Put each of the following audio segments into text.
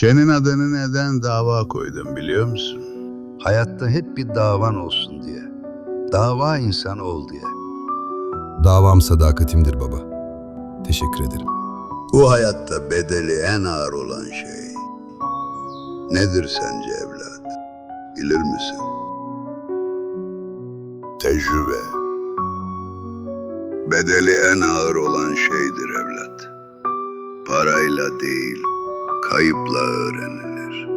Senin adını neden dava koydum biliyor musun? Hayatta hep bir davan olsun diye. Dava insan ol diye. Davam sadakatimdir baba. Teşekkür ederim. Bu hayatta bedeli en ağır olan şey. Nedir sence evlat? Bilir misin? Tecrübe. Bedeli en ağır olan şeydir evlat. Parayla değil, kayıpla öğrenilir.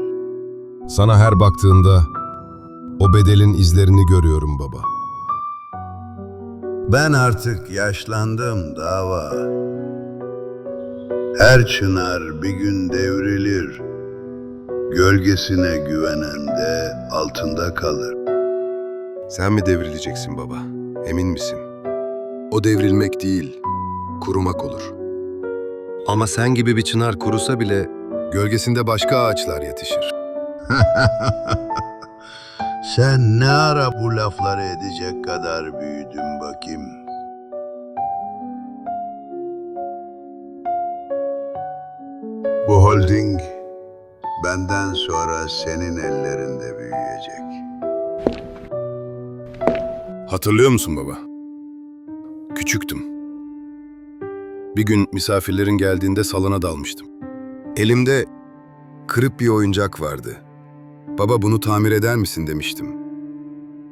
Sana her baktığında o bedelin izlerini görüyorum baba. Ben artık yaşlandım dava. Her çınar bir gün devrilir. Gölgesine güvenen de altında kalır. Sen mi devrileceksin baba? Emin misin? O devrilmek değil, kurumak olur. Ama sen gibi bir çınar kurusa bile gölgesinde başka ağaçlar yetişir. Sen ne ara bu lafları edecek kadar büyüdün bakayım. Bu holding benden sonra senin ellerinde büyüyecek. Hatırlıyor musun baba? Küçüktüm. Bir gün misafirlerin geldiğinde salona dalmıştım. Elimde kırık bir oyuncak vardı. Baba bunu tamir eder misin demiştim.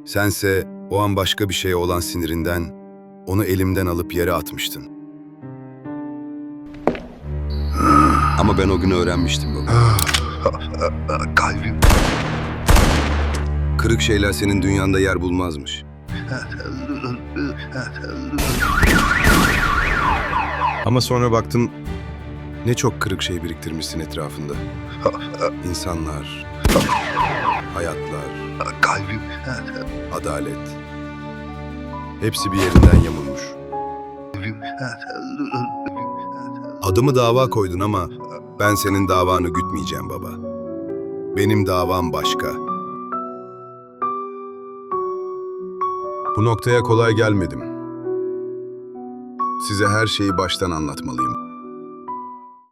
Sense o an başka bir şeye olan sinirinden onu elimden alıp yere atmıştın. Ama ben o gün öğrenmiştim baba. Kalbim Kırık şeyler senin dünyanda yer bulmazmış. Ama sonra baktım ne çok kırık şey biriktirmişsin etrafında. İnsanlar, hayatlar, kalbim adalet. Hepsi bir yerinden yamulmuş. Adımı dava koydun ama ben senin davanı gütmeyeceğim baba. Benim davam başka. Bu noktaya kolay gelmedim. Size her şeyi baştan anlatmalıyım.